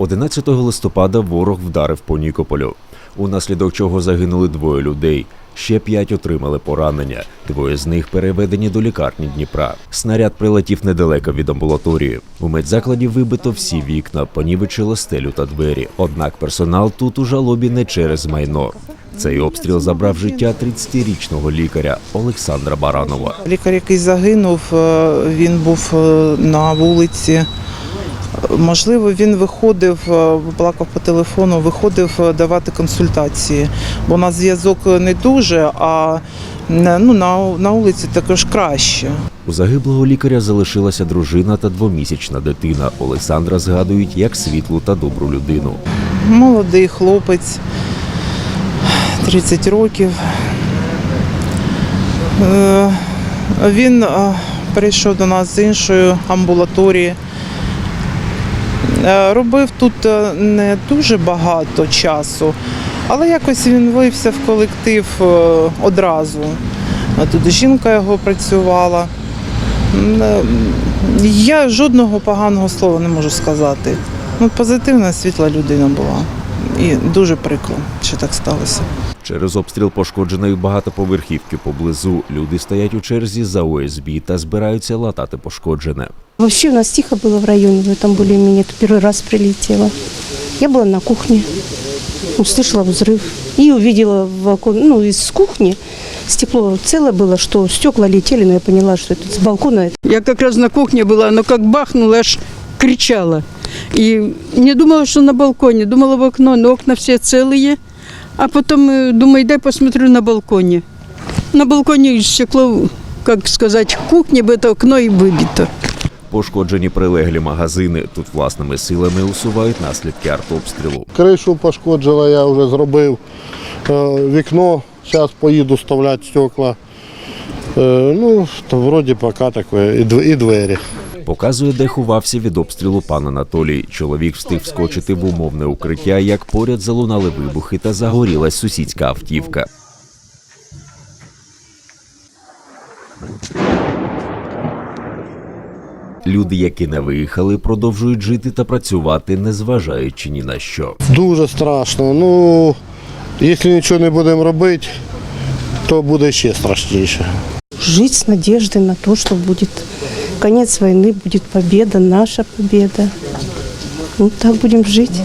11 листопада ворог вдарив по Нікополю, унаслідок чого загинули двоє людей. Ще п'ять отримали поранення. Двоє з них переведені до лікарні Дніпра. Снаряд прилетів недалеко від амбулаторії. У медзакладі вибито всі вікна, понівечило стелю та двері. Однак персонал тут у жалобі не через майно. Цей обстріл забрав життя 30-річного лікаря Олександра Баранова. Лікар, який загинув, е, він був е, на вулиці. Можливо, він виходив, е, плакав по телефону, виходив е, давати консультації, бо на зв'язок не дуже, а е, ну, на, на вулиці також краще. У загиблого лікаря залишилася дружина та двомісячна дитина. Олександра згадують як світлу та добру людину. Молодий хлопець, 30 років. Він перейшов до нас з іншої амбулаторії. Е, Робив тут е, не дуже багато часу, але якось він влився в колектив е, одразу. Тут жінка його працювала. Я жодного поганого слова не можу сказати. Ну, позитивна, світла людина була. І дуже прикро, що так сталося. Через обстріл пошкодженої багатоповерхівки поблизу люди стоять у черзі за ОСБ та збираються латати пошкоджене. Вообще у нас тихо было в районе, в этом более-менее. Это первый раз прилетело. Я была на кухне, услышала взрыв и увидела в окон, ну, из кухни стекло целое было, что стекла летели, но я поняла, что это с балкона. Это Я как раз на кухне была, оно как бахнуло, аж кричала. И не думала, что на балконе, думала в окно, но окна все целые. А потом э, думаю, дай посмотрю на балконе. На балконе стекло, как сказать, кухни бы это окно и выбито. Пошкоджені прилеглі магазини. Тут власними силами усувають наслідки артобстрілу. Кришу пошкоджила, я вже зробив. Е, Вікно, зараз поїду вставляти стекла. Е, Ну, то вроді поки таке, і дв- і двері. Показує, де ховався від обстрілу пан Анатолій. Чоловік встиг вскочити в умовне укриття, як поряд залунали вибухи та загорілась сусідська автівка. Люди, які не виїхали, продовжують жити та працювати, незважаючи ні на що. Дуже страшно. Ну, якщо нічого не будемо робити, то буде ще страшніше. жить с надеждой на то, что будет конец войны, будет победа, наша победа. Ну, так будем жить.